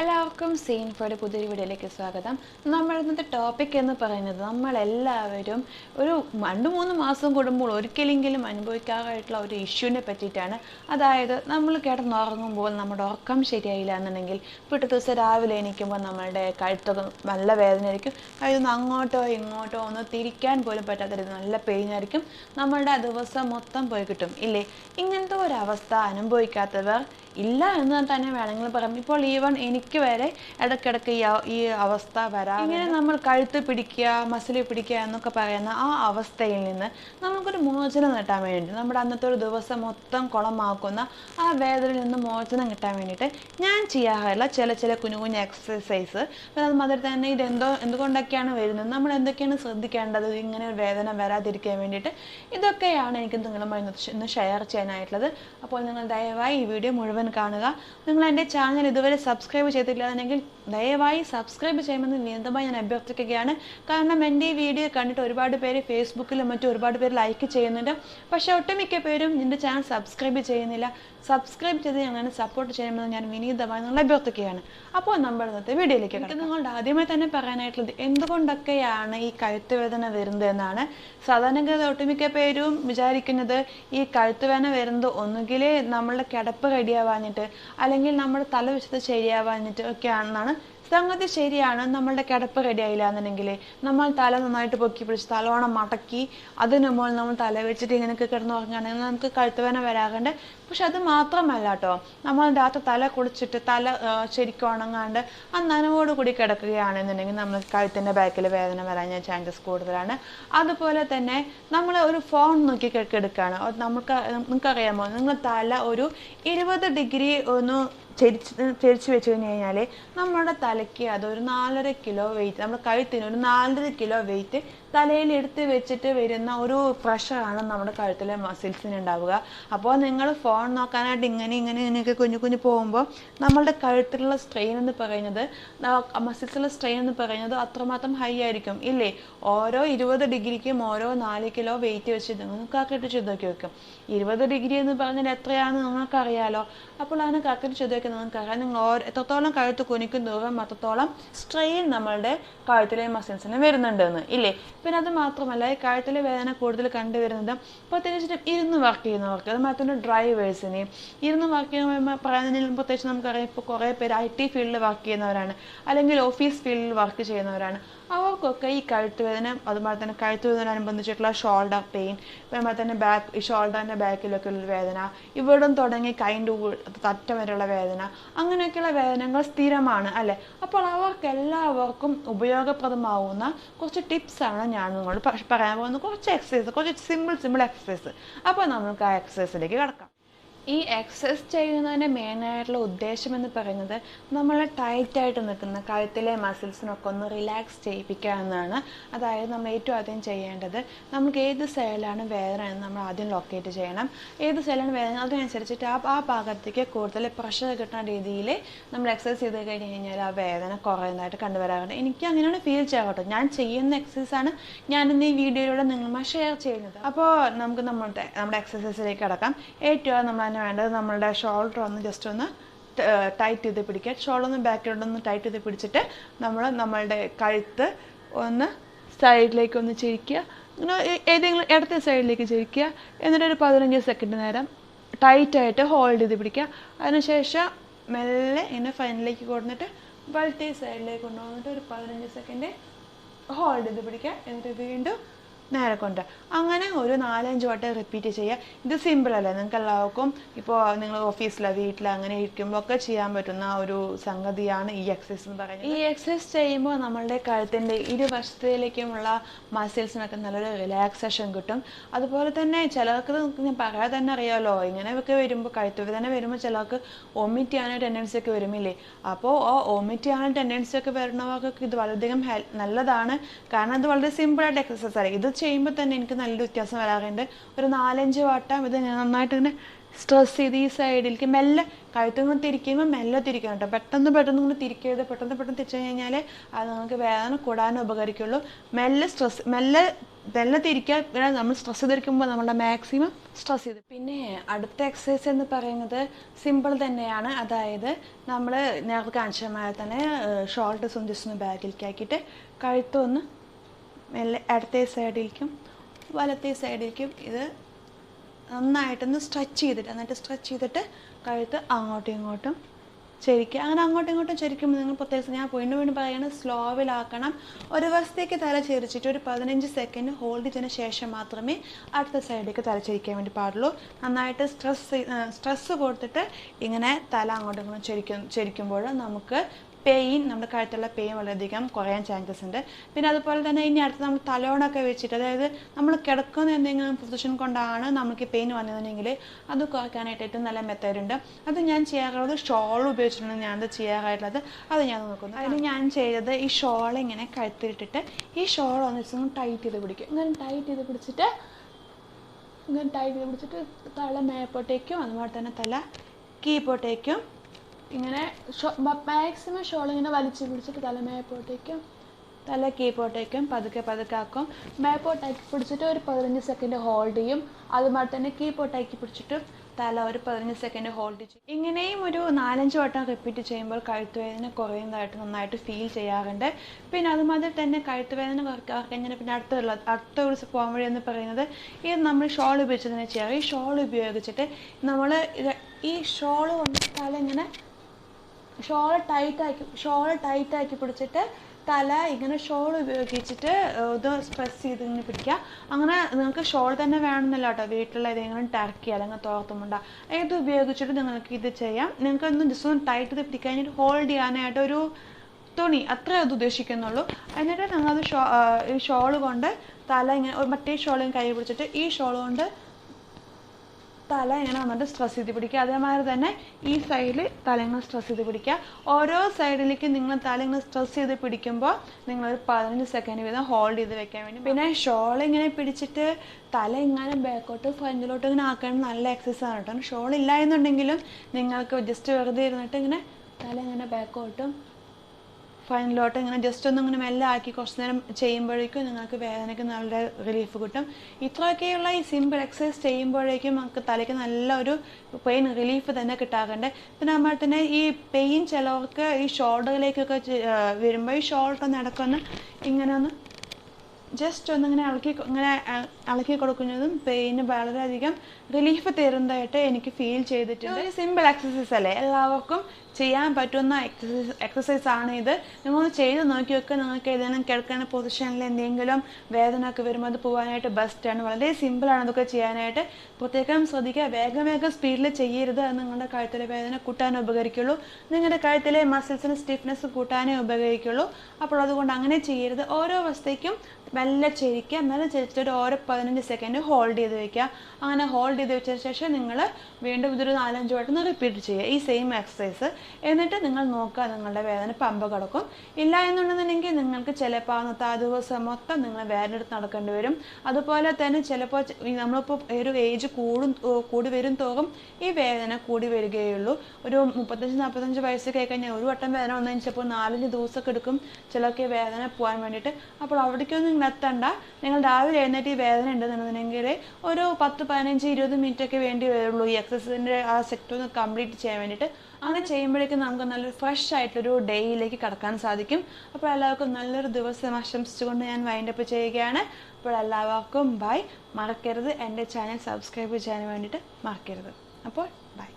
എല്ലാവർക്കും സീൻ ഫോയുടെ പുതിയൊരു വീഡിയോയിലേക്ക് സ്വാഗതം. നമ്മൾ ഇന്നത്തെ ടോപ്പിക് എന്ന് പറയുന്നത് നമ്മളെല്ലാവരും ഒരു രണ്ട് മൂന്ന് മാസം കൂടുമ്പോൾ ഒരിക്കലെങ്കിലും അനുഭവിക്കാറായിട്ടുള്ള ഒരു ഇഷ്യൂവിനെ പറ്റിയിട്ടാണ്. അതായത് നമ്മൾ കിടന്നുറങ്ങുമ്പോൾ നമ്മുടെ ഉറക്കം ശരിയായില്ല എന്നുണ്ടെങ്കിൽ പിറ്റേ ദിവസം രാവിലെ എണീക്കുമ്പോൾ നമ്മളുടെ കഴുത്തൊക്കെ നല്ല വേദനയായിരിക്കും. കഴുതുന്ന അങ്ങോട്ടോ ഇങ്ങോട്ടോ ഒന്ന് തിരിക്കാൻ പോലും പറ്റാത്ത രീതി നല്ല പെയിൻ ആയിരിക്കും. നമ്മളുടെ ദിവസം മൊത്തം പോയി കിട്ടും. ഇല്ലേ? ഇങ്ങനത്തെ ഒരവസ്ഥ അനുഭവിക്കാത്തവർ ഇല്ല എന്ന് തന്നെ വേണമെങ്കിൽ പറയാം. ഇപ്പോൾ ഈവൻ എനിക്ക് വരെ ഇടയ്ക്കിടയ്ക്ക് ഈ ഈ അവസ്ഥ വരാം ഇങ്ങനെ നമ്മൾ കഴുത്ത് പിടിക്കുക മസിൽ പിടിക്കുക എന്നൊക്കെ പറയുന്ന ആ അവസ്ഥയിൽ നിന്ന് നമുക്കൊരു മോചനം കിട്ടാൻ വേണ്ടി നമ്മുടെ അന്നത്തെ ഒരു ദിവസം മൊത്തം കുളമാക്കുന്ന ആ വേദനയിൽ നിന്ന് മോചനം കിട്ടാൻ വേണ്ടിയിട്ട് ഞാൻ ചെയ്യാറില്ല ചില ചില കുഞ്ഞു കുഞ്ഞു എക്സസൈസ് പിന്നെ അത് അതിൽ തന്നെ ഇതെന്തോ എന്തുകൊണ്ടൊക്കെയാണ് വരുന്നത്? നമ്മൾ എന്തൊക്കെയാണ് ശ്രദ്ധിക്കേണ്ടത്? ഇങ്ങനെ വേദന വരാതിരിക്കാൻ വേണ്ടിയിട്ട് ഇതൊക്കെയാണ് എനിക്ക് നിങ്ങളുമായി ഇന്ന് ഷെയർ ചെയ്യാനായിട്ടുള്ളത്. അപ്പോൾ നിങ്ങൾ ദയവായി ഈ വീഡിയോ മുഴുവൻ കാണുക. നിങ്ങൾ എന്റെ ചാനൽ ഇതുവരെ സബ്സ്ക്രൈബ് ചെയ്തിട്ടില്ലാന്നെങ്കിൽ ദയവായി സബ്സ്ക്രൈബ് ചെയ്യുമെന്ന് നിയന്ത്രമായി ഞാൻ അഭ്യർത്ഥിക്കുകയാണ്. കാരണം എന്റെ ഈ വീഡിയോ കണ്ടിട്ട് ഒരുപാട് പേര് ഫേസ്ബുക്കിലും മറ്റും ഒരുപാട് പേര് ലൈക്ക് ചെയ്യുന്നുണ്ട്. പക്ഷേ ഒട്ടുമിക്ക പേരും എന്റെ ചാനൽ സബ്സ്ക്രൈബ് ചെയ്യുന്നില്ല. സബ്സ്ക്രൈബ് ചെയ്ത് ഞങ്ങളെ സപ്പോർട്ട് ചെയ്യുമെന്ന് ഞാൻ വിനീതമായി നിങ്ങൾ അഭ്യർത്ഥിക്കുകയാണ്. അപ്പോൾ നമ്മൾ ഇന്നത്തെ വീഡിയോയിലേക്ക് എനിക്ക് നിങ്ങളുടെ ആദ്യമായി തന്നെ പറയാനായിട്ടുള്ളത് എന്തുകൊണ്ടൊക്കെയാണ് ഈ കഴുത്ത് വേദന വരുന്നത് എന്നാണ്. സാധാരണഗതി ഒട്ടുമിക്ക പേരും വിചാരിക്കുന്നത് ഈ കഴുത്ത് വേദന വരുന്നത് ഒന്നുകിൽ നമ്മളുടെ കിടപ്പ് റെഡിയാവാഞ്ഞിട്ട് അല്ലെങ്കിൽ നമ്മുടെ തല വെച്ചത് ശരിയാവാഞ്ഞിട്ട് ഒക്കെയാണെന്നാണ് സംഗതി ശരിയാണ് നമ്മളുടെ കിടപ്പ് റെഡി ആയില്ല എന്നുണ്ടെങ്കിൽ നമ്മൾ തല നന്നായിട്ട് പൊക്കി പിടിച്ച് തലവണം മടക്കി അതിന് മുകളിൽ നമ്മൾ തല വെച്ചിട്ട് ഇങ്ങനെയൊക്കെ കിടന്ന് ഉറങ്ങുകയാണെങ്കിൽ നമുക്ക് കഴുത്തുവേന വരാറുണ്ട്. പക്ഷെ അത് മാത്രമല്ല കേട്ടോ. നമ്മൾ രാത്രി തല കുളിച്ചിട്ട് തല ശരിക്കും ഉണങ്ങാണ്ട് ആ നനവോട് കൂടി കിടക്കുകയാണെന്നുണ്ടെങ്കിൽ നമ്മൾ കഴുത്തിന്റെ ബാക്കിൽ വേദന വരാൻ ചാൻസസ് കൂടുതലാണ്. അതുപോലെ തന്നെ നമ്മൾ ഒരു ഫോൺ നോക്കി കിടക്കുകയാണ് നമുക്ക് നിങ്ങൾക്കറിയാമോ നിങ്ങൾ തല ഒരു ഇരുപത് ഡിഗ്രി ഒന്ന് ചെരിച്ച് ചരിച്ച് വെച്ച് കഴിഞ്ഞ് കഴിഞ്ഞാൽ നമ്മുടെ തലയ്ക്ക് അതൊരു നാലര കിലോ വെയിറ്റ് നമ്മുടെ കഴുത്തിന് ഒരു നാലര കിലോ വെയിറ്റ് തലയിൽ എടുത്ത് വെച്ചിട്ട് വരുന്ന ഒരു പ്രഷറാണ് നമ്മുടെ കഴുത്തിലെ മസിൽസിന് ഉണ്ടാവുക. അപ്പോൾ നിങ്ങൾ ഫോൺ നോക്കാനായിട്ട് ഇങ്ങനെ ഇങ്ങനെ ഇങ്ങനെയൊക്കെ കുഞ്ഞു കുഞ്ഞു പോകുമ്പോൾ നമ്മളുടെ കഴുത്തിലുള്ള സ്ട്രെയിൻ എന്ന് പറയുന്നത് മസിൽസിലുള്ള സ്ട്രെയിൻ എന്ന് പറയുന്നത് അത്രമാത്രം ഹൈ ആയിരിക്കും. ഇല്ലേ? ഓരോ ഇരുപത് ഡിഗ്രിക്കും ഓരോ നാല് കിലോ വെയിറ്റ് വെച്ച് നിങ്ങൾ കാക്കിട്ട് ചെയ്ത് നോക്കി വെക്കും. ഇരുപത് ഡിഗ്രി എന്ന് പറഞ്ഞാൽ എത്രയാണെന്ന് നിങ്ങൾക്കറിയാലോ? അപ്പോൾ അതിന് കാക്കിട്ട് ചെയ്തൊക്കെ നിങ്ങൾക്ക് നിങ്ങൾക്കറിയാം. നിങ്ങൾ എത്രത്തോളം കഴുത്ത് കുനിക്കും ദൂരം അത്രത്തോളം സ്ട്രെയിൻ നമ്മളുടെ കഴുത്തിലെ മസിൽസിന് വരുന്നുണ്ടെന്ന്. ഇല്ലേ? പിന്നെ അത് മാത്രമല്ല ഈ കഴുത്തിലെ വേദന കൂടുതൽ കണ്ടുവരുന്നത് പ്രത്യേകിച്ചിട്ട് ഇരുന്ന് വർക്ക് ചെയ്യുന്നവർക്ക് അത് മാത്രമല്ല ഡ്രൈവേഴ്സിനെയും ഇരുന്ന് വർക്ക് ചെയ്യുമ്പോൾ പറയുന്നതിന് പ്രത്യേകിച്ച് നമുക്കറിയാം ഇപ്പോൾ കുറേ പേര് ഐ ടി ഫീൽഡിൽ വർക്ക് ചെയ്യുന്നവരാണ് അല്ലെങ്കിൽ ഓഫീസ് ഫീൽഡിൽ വർക്ക് ചെയ്യുന്നവരാണ്. അവർക്കൊക്കെ ഈ കഴുത്തുവേദന അതുപോലെ തന്നെ കഴുത്തുവേദന അനുബന്ധിച്ചിട്ടുള്ള ഷോൾഡർ പെയിൻ അതുപോലെ തന്നെ ബാക്ക് ഈ ഷോൾഡറിന്റെ ബാക്കിലൊക്കെ ഉള്ള വേദന ഇവിടം തുടങ്ങി കൈന്റെ തറ്റം വരെയുള്ള വേദന അങ്ങനെയൊക്കെയുള്ള വേദനകൾ സ്ഥിരമാണ് അല്ലേ? അപ്പോൾ അവർക്ക് എല്ലാവർക്കും ഉപയോഗപ്രദമാവുന്ന കുറച്ച് ടിപ്സാണ് ഞാൻ നിങ്ങളോട് പറയാൻ പോകുന്നത്. കുറച്ച് എക്സസൈസ് കുറച്ച് സിമ്പിൾ സിമ്പിൾ എക്സസൈസ് അപ്പോൾ നമുക്ക് ആ എക്സസൈസിലേക്ക് കിടക്കാം. ഈ എക്സസൈസ് ചെയ്യുന്നതിന്റെ മെയിനായിട്ടുള്ള ഉദ്ദേശം എന്ന് പറയുന്നത് നമ്മൾ ടൈറ്റായിട്ട് നിൽക്കുന്ന കഴുത്തിലെ മസിൽസിനൊക്കെ ഒന്ന് റിലാക്സ് ചെയ്യിപ്പിക്കുക എന്നാണ്. അതായത് നമ്മൾ ഏറ്റവും ആദ്യം ചെയ്യേണ്ടത് നമുക്ക് ഏത് സൈഡിലാണ് വേദന എന്ന് നമ്മൾ ആദ്യം ലൊക്കേറ്റ് ചെയ്യണം. ഏത് സൈഡിലാണ് വേദന? അതിനനുസരിച്ചിട്ട് ആ ആ ഭാഗത്തേക്ക് കൂടുതൽ പ്രഷർ കിട്ടുന്ന രീതിയിൽ നമ്മൾ എക്സസൈസ് ചെയ്ത് കഴിഞ്ഞ് കഴിഞ്ഞാൽ ആ വേദന കുറയുന്നതായിട്ട് കണ്ടുവരാറുണ്ട്. എനിക്ക് അങ്ങനെയാണ് ഫീൽ ചെയ്യാറുണ്ട് ഞാൻ ചെയ്യുന്ന എക്സസൈസാണ് ഇന്ന് ഈ വീഡിയോയിലൂടെ നിങ്ങളുമായി ഷെയർ ചെയ്യുന്നത്. അപ്പോൾ നമുക്ക് നമ്മുടെ നമ്മുടെ എക്സസൈസിലേക്ക് കടക്കാം. ഏറ്റവും നമ്മൾ തന്നെ വേണ്ടത്. നമ്മളുടെ ഷോൾഡർ ഒന്ന് ജസ്റ്റ് ഒന്ന് ടൈറ്റ് ചെയ്ത് പിടിക്കുക. ഷോൾഡർ ഒന്ന് ബാക്കിലോട്ട് ഒന്ന് ടൈറ്റ് ചെയ്ത് പിടിച്ചിട്ട് നമ്മൾ നമ്മളുടെ കഴുത്ത് ഒന്ന് സൈഡിലേക്ക് ഒന്ന് ചിരിക്കുക. ഇങ്ങനെ ഏ- ഏതെങ്കിലും ഇടത്തെ സൈഡിലേക്ക് ചിരിക്കുക. എന്നിട്ട് ഒരു പതിനഞ്ച് സെക്കൻഡ് നേരം ടൈറ്റായിട്ട് ഹോൾഡ് ചെയ്ത് പിടിക്കുക. അതിനുശേഷം മെല്ലെ ഇങ്ങനെ ഫൈനലിലേക്ക് കൊണ്ടുവന്നിട്ട് വലത്തെ സൈഡിലേക്ക് കൊണ്ടുവന്നിട്ട് ഒരു പതിനഞ്ച് സെക്കൻഡ് ഹോൾഡ് ചെയ്ത് പിടിക്കുക. എന്നിട്ട് വീണ്ടും നേരെ കൊണ്ട് അങ്ങനെ ഒരു നാലഞ്ച് വട്ടം റിപ്പീറ്റ് ചെയ്യുക ഇത് സിമ്പിൾ അല്ലേ? നിങ്ങൾക്ക് എല്ലാവർക്കും ഇപ്പോൾ നിങ്ങൾ ഓഫീസിലോ വീട്ടിലോ അങ്ങനെ ഇരിക്കുമ്പോൾ ഒക്കെ ചെയ്യാൻ പറ്റുന്ന ഒരു സംഗതിയാണ് ഈ എക്സസൈസ് എന്ന് പറയുന്നത്. ഈ എക്സസൈസ് ചെയ്യുമ്പോൾ നമ്മളുടെ കഴുത്തിന്റെ ഇരുവശത്തിലേക്കുമുള്ള മസിൽസിനൊക്കെ നല്ലൊരു റിലാക്സേഷൻ കിട്ടും. അതുപോലെ തന്നെ ചിലർക്ക് ഞാൻ പറയാതെ തന്നെ അറിയാമല്ലോ ഇങ്ങനെയൊക്കെ വരുമ്പോൾ കഴുത്ത് വേദന വരുമ്പോൾ ചിലർക്ക് ഒമിറ്റ് ചെയ്യാനൊരു ടെൻഡൻസി ഒക്കെ വരുമില്ലേ അപ്പോൾ ആ ഒമിറ്റ് ചെയ്യാനുള്ള ടെൻഡൻസി ഒക്കെ വരുന്നവർക്കൊക്കെ ഇത് വളരെയധികം ഹെൽ നല്ലതാണ്. കാരണം ഇത് വളരെ സിമ്പിളായിട്ട് എക്സസൈസ് ആണ് ഇത് ചെയ്യുമ്പോൾ തന്നെ എനിക്ക് നല്ലൊരു വ്യത്യാസം വരാറുണ്ട്. ഒരു നാലഞ്ച് വട്ടം ഇത് ഞാൻ നന്നായിട്ട് ഇങ്ങനെ സ്ട്രെസ് ചെയ്ത് ഈ സൈഡിലേക്ക് മെല്ലെ കഴുത്തിൽ നിന്ന് തിരിക്കുമ്പോൾ മെല്ലെ തിരിക്കണം കേട്ടോ പെട്ടെന്ന് പെട്ടെന്ന് ഇങ്ങനെ തിരിക്കരുത്. പെട്ടെന്ന് പെട്ടെന്ന് തിരിച്ചു കഴിഞ്ഞാൽ അത് നമുക്ക് വേദന കൂടാനും ഉപകരിക്കുള്ളൂ. മെല്ലെ സ്ട്രെസ് മെല്ലെ മെല്ലെ തിരിക്കാൻ നമ്മൾ സ്ട്രെസ് ചെയ്തിരിക്കുമ്പോൾ നമ്മളുടെ മാക്സിമം സ്ട്രെസ് ചെയ്ത്. പിന്നെ അടുത്ത എക്സസൈസ് എന്ന് പറയുന്നത് സിമ്പിൾ തന്നെയാണ്. അതായത് നമ്മൾ നേരത്തെ കാണിച്ചമാരെ തന്നെ ഷോൾഡ് സുഞ്ചസ് ഒന്ന് ബാഗിലേക്ക് ആക്കിയിട്ട് കഴുത്തൊന്ന് മെല്ലെ ഇടത്തെ സൈഡിലേക്കും വലത്തെ സൈഡിലേക്കും ഇത് നന്നായിട്ടൊന്ന് സ്ട്രെച്ച് ചെയ്തിട്ട് എന്നിട്ട് സ്ട്രെച്ച് ചെയ്തിട്ട് കഴുത്ത് അങ്ങോട്ടും ഇങ്ങോട്ടും ചരിക്കുക. അങ്ങനെ അങ്ങോട്ടും ഇങ്ങോട്ടും ചരിക്കുമ്പോൾ നിങ്ങൾ പ്രത്യേകിച്ച് ഞാൻ വീണ്ടും വീണ്ടും പറയുന്നത് സ്ലോവിലാക്കണം ഒരു വശത്തേക്ക് തല ചരിച്ചിട്ട് ഒരു പതിനഞ്ച് സെക്കൻഡ് ഹോൾഡ് ചെയ്തതിന് ശേഷം മാത്രമേ അടുത്ത സൈഡിലേക്ക് തല ചരിക്കാൻ വേണ്ടി പാടുള്ളൂ. നന്നായിട്ട് സ്ട്രെസ് സ്ട്രെസ് കൊടുത്തിട്ട് ഇങ്ങനെ തല അങ്ങോട്ടും ഇങ്ങോട്ടും ചരിക്കും ചരിക്കുമ്പോൾ നമുക്ക് പെയിൻ നമ്മുടെ കഴുത്തുള്ള പെയിൻ വളരെയധികം കുറയാൻ ചാൻസസ് ഉണ്ട്. പിന്നെ അതുപോലെ തന്നെ ഇനി അടുത്ത് നമ്മൾ തലോണൊക്കെ വെച്ചിട്ട് അതായത് നമ്മൾ കിടക്കുന്ന എന്തെങ്കിലും പൊസിഷൻ കൊണ്ടാണ് നമുക്ക് പെയിൻ വന്നതെങ്കിൽ അത് കുറയ്ക്കാനായിട്ട് ഏറ്റവും നല്ല മെത്തേഡ് ഉണ്ട്. അത് ഞാൻ ചെയ്യാറുള്ളത് ഷോൾ ഉപയോഗിച്ചിട്ടാണ് ഞാനത് ചെയ്യാറായിട്ടുള്ളത്. അത് ഞാൻ നോക്കുന്നു. അതിന് ഞാൻ ചെയ്തത് ഈ ഷോൾ ഇങ്ങനെ കഴുത്തിലിട്ടിട്ട് ഈ ഷോൾ ഒന്ന് ദിവസം ടൈറ്റ് ചെയ്ത് പിടിക്കും. ഇങ്ങനെ ടൈറ്റ് ചെയ്ത് പിടിച്ചിട്ട് ഇങ്ങനെ ടൈറ്റ് ചെയ്ത് പിടിച്ചിട്ട് തല മേപ്പോട്ടേക്കും അതുപോലെ തന്നെ തല കീപ്പോട്ടേക്കും. ഇങ്ങനെ മാക്സിമം ഷോൾ ഇങ്ങനെ വലിച്ചു പിടിച്ചിട്ട് തല മേപ്പോട്ടേക്കും തല കീപ്പോട്ടേക്കും പതുക്കെ പതുക്കെ ആക്കും. മേപ്പോട്ടാക്കി പിടിച്ചിട്ട് ഒരു പതിനഞ്ച് സെക്കൻഡ് ഹോൾഡ് ചെയ്യും. അതുപോലെ തന്നെ കീപ്പോട്ടാക്കി പിടിച്ചിട്ട് തല ഒരു പതിനഞ്ച് സെക്കൻഡ് ഹോൾഡ് ചെയ്യും. ഇങ്ങനെയും ഒരു നാലഞ്ച് വട്ടം റിപ്പീറ്റ് ചെയ്യുമ്പോൾ കഴുത്തുവേദന കുറയുന്നതായിട്ട് നന്നായിട്ട് ഫീൽ ചെയ്യാറുണ്ട്. പിന്നെ അതുമാതിരി തന്നെ കഴുത്തുവേദന കുറയ്ക്കാൻ കഴിഞ്ഞാൽ പിന്നെ അടുത്തുള്ള അടുത്ത ഒരു വഴി എന്ന് പറയുന്നത് ഇത് നമ്മൾ ഷോൾ ഉപയോഗിച്ച് തന്നെ ചെയ്യാറ് ഈ ഷോൾ ഉപയോഗിച്ചിട്ട് നമ്മൾ ഈ ഷോൾ കൊണ്ട് തല ഇങ്ങനെ ഷോൾ ടൈറ്റാക്കി ഷോൾ ടൈറ്റാക്കി പിടിച്ചിട്ട് തല ഇങ്ങനെ ഷോൾ ഉപയോഗിച്ചിട്ട് ഇത് സ്പ്രെസ് ചെയ്ത് ഇങ്ങനെ പിടിക്കുക. അങ്ങനെ നിങ്ങൾക്ക് ഷോൾ തന്നെ വേണമെന്നില്ല കേട്ടോ വീട്ടിലുള്ള ഏതെങ്കിലും ടർക്കി അല്ലെങ്കിൽ തോർത്തുമുണ്ട ഇത് ഉപയോഗിച്ചിട്ട് നിങ്ങൾക്ക് ഇത് ചെയ്യാം. നിങ്ങൾക്ക് ഒന്ന് ജസ്റ്റ് ഒന്ന് ടൈറ്റ് ചെയ്ത് പിടിക്കാനായിട്ട് ഹോൾഡ് ചെയ്യാനായിട്ട് ഒരു തുണി അത്രേ അത് ഉദ്ദേശിക്കുന്നുള്ളൂ. എന്നിട്ട് നിങ്ങളത് ഷോ ഈ ഷോൾ കൊണ്ട് തല ഇങ്ങനെ മറ്റേ ഷോളും കൈ പിടിച്ചിട്ട് ഈ ഷോൾ കൊണ്ട് തല ഇങ്ങനെ വന്നിട്ട് സ്ട്രെസ് ചെയ്ത് പിടിക്കുക. അതേമാതിരി തന്നെ ഈ സൈഡിൽ തല ഇങ്ങനെ സ്ട്രെസ് ചെയ്ത് പിടിക്കുക. ഓരോ സൈഡിലേക്ക് നിങ്ങൾ തല ഇങ്ങനെ സ്ട്രെസ് ചെയ്ത് പിടിക്കുമ്പോൾ നിങ്ങൾ ഒരു പതിനഞ്ച് സെക്കൻഡ് വീതം ഹോൾഡ് ചെയ്ത് വെക്കാൻ വേണ്ടി. പിന്നെ ഷോൾ ഇങ്ങനെ പിടിച്ചിട്ട് തല ഇങ്ങനെ ബാക്കോട്ട് ഫ്രണ്ടിലോട്ട് ഇങ്ങനെ ആക്കാൻ നല്ല എക്സസൈസ് ആണ് കേട്ടോ. ഷോൾ ഇല്ല എന്നുണ്ടെങ്കിലും നിങ്ങൾക്ക് ജസ്റ്റ് വെറുതെ ഇരുന്നിട്ട് ഇങ്ങനെ തല ഇങ്ങനെ ബാക്കോട്ടും ഫൈനലോട്ട് ഇങ്ങനെ ജസ്റ്റ് ഒന്ന് ഇങ്ങനെ മെല്ലെ ആക്കി കുറച്ച് നേരം ചെയ്യുമ്പോഴേക്കും നിങ്ങൾക്ക് വേദനയ്ക്ക് നല്ല റിലീഫ് കിട്ടും. ഇത്രയൊക്കെയുള്ള ഈ സിമ്പിൾ എക്സസൈസ് ചെയ്യുമ്പോഴേക്കും നമുക്ക് തലയ്ക്ക് നല്ലൊരു പെയിൻ റിലീഫ് തന്നെ കിട്ടാറുണ്ട്. പിന്നെ നമ്മൾ തന്നെ ഈ പെയിൻ ചിലവർക്ക് ഈ ഷോൾഡറിലേക്കൊക്കെ വരുമ്പോൾ ഈ ഷോൾഡർ നടക്കുന്ന ഇങ്ങനെ ഒന്ന് ജസ്റ്റ് ഒന്നിങ്ങനെ ഇളക്കി ഇങ്ങനെ ഇളക്കി കൊടുക്കുന്നതും പെയിന് വളരെയധികം റിലീഫ് തരുന്നതായിട്ട് എനിക്ക് ഫീൽ ചെയ്തിട്ടുണ്ട്. ഒരു സിമ്പിൾ എക്സസൈസ് അല്ലേ? എല്ലാവർക്കും ചെയ്യാൻ പറ്റുന്ന എക്സസൈസ് എക്സസൈസ് ആണ് ഇത്. നിങ്ങളൊന്ന് ചെയ്ത് നോക്കി വെക്കുക നിങ്ങൾക്ക് ഏതെങ്കിലും കിടക്കുന്ന പൊസിഷനിൽ എന്തെങ്കിലും വേദന ഒക്കെ വരുമ്പോൾ അത് പോകാനായിട്ട് ബെസ്റ്റാണ് വളരെ സിമ്പിളാണ് അതൊക്കെ ചെയ്യാനായിട്ട്. പ്രത്യേകം ശ്രദ്ധിക്കുക. വേഗം വേഗം സ്പീഡിൽ ചെയ്യരുത് അത് നിങ്ങളുടെ കഴുത്തിലെ വേദന കൂട്ടാനേ ഉപകരിക്കുള്ളൂ. നിങ്ങളുടെ കഴുത്തിലെ മസിൽസിന് സ്റ്റിഫ്നെസ് കൂട്ടാനേ ഉപകരിക്കുള്ളൂ. അപ്പോൾ അതുകൊണ്ട് അങ്ങനെ ചെയ്യരുത്. ഓരോ വശത്തേക്കും മെല്ലെ ചെരിക്കുക മെല്ലെ ചെരിച്ചിട്ട് ഓരോ പതിനഞ്ച് സെക്കൻഡ് ഹോൾഡ് ചെയ്ത് വെക്കുക. അങ്ങനെ ഹോൾഡ് ചെയ്ത് വെച്ചതിന് ശേഷം നിങ്ങൾ വീണ്ടും ഇതൊരു നാലഞ്ച് വട്ടം റിപ്പീറ്റ് ചെയ്യുക. ഈ സെയിം എക്സസൈസ് എന്നിട്ട് നിങ്ങൾ നോക്കുക നിങ്ങളുടെ വേദന പമ്പ് കിടക്കും. ഇല്ല എന്നുണ്ടെന്നുണ്ടെങ്കിൽ നിങ്ങൾക്ക് ചിലപ്പോൾ അന്നത്തെ ആ ദിവസം മൊത്തം നിങ്ങൾ വേദന എടുത്ത് നടക്കേണ്ടി വരും. അതുപോലെ തന്നെ ചിലപ്പോൾ നമ്മളിപ്പോൾ ഒരു ഏജ് കൂടും കൂടി വരും തോറും ഈ വേദന കൂടി വരികയുള്ളൂ. ഒരു മുപ്പത്തഞ്ച് നാൽപ്പത്തഞ്ച് വയസ്സൊക്കെ കഴിഞ്ഞാൽ ഒരു വട്ടം വേദന വന്നതിന് ചിലപ്പോൾ നാലഞ്ച് ദിവസമൊക്കെ എടുക്കും. ചിലർക്ക് വേദന പോകാൻ വേണ്ടിയിട്ട്. അപ്പോൾ അവിടേക്കൊന്നും നിങ്ങൾ എത്തണ്ട നിങ്ങൾ രാവിലെ എഴുന്നേറ്റ് ഈ വേദന ഉണ്ടെന്നുണ്ടെങ്കിൽ ഒരു പത്ത് പതിനഞ്ച് ഇരുപത് മിനിറ്റ് ഒക്കെ വേണ്ടി വരുള്ളൂ. ഈ എക്സസൈസിന്റെ ആ സെക്ടർ ഒന്ന് കംപ്ലീറ്റ് ചെയ്യാൻ വേണ്ടിയിട്ട്. അങ്ങനെ ചെയ്യുമ്പോഴേക്കും നമുക്ക് നല്ലൊരു ഫ്രഷ് ആയിട്ടൊരു ഡേയിലേക്ക് കടക്കാൻ സാധിക്കും. അപ്പോൾ എല്ലാവർക്കും നല്ലൊരു ദിവസം ആശംസിച്ചുകൊണ്ട് ഞാൻ വൈൻഡപ്പ് ചെയ്യുകയാണ്. അപ്പോൾ എല്ലാവർക്കും ബൈ മറക്കരുത്. എന്റെ ചാനൽ സബ്സ്ക്രൈബ് ചെയ്യാൻ വേണ്ടിയിട്ട് മറക്കരുത്. അപ്പോൾ ബൈ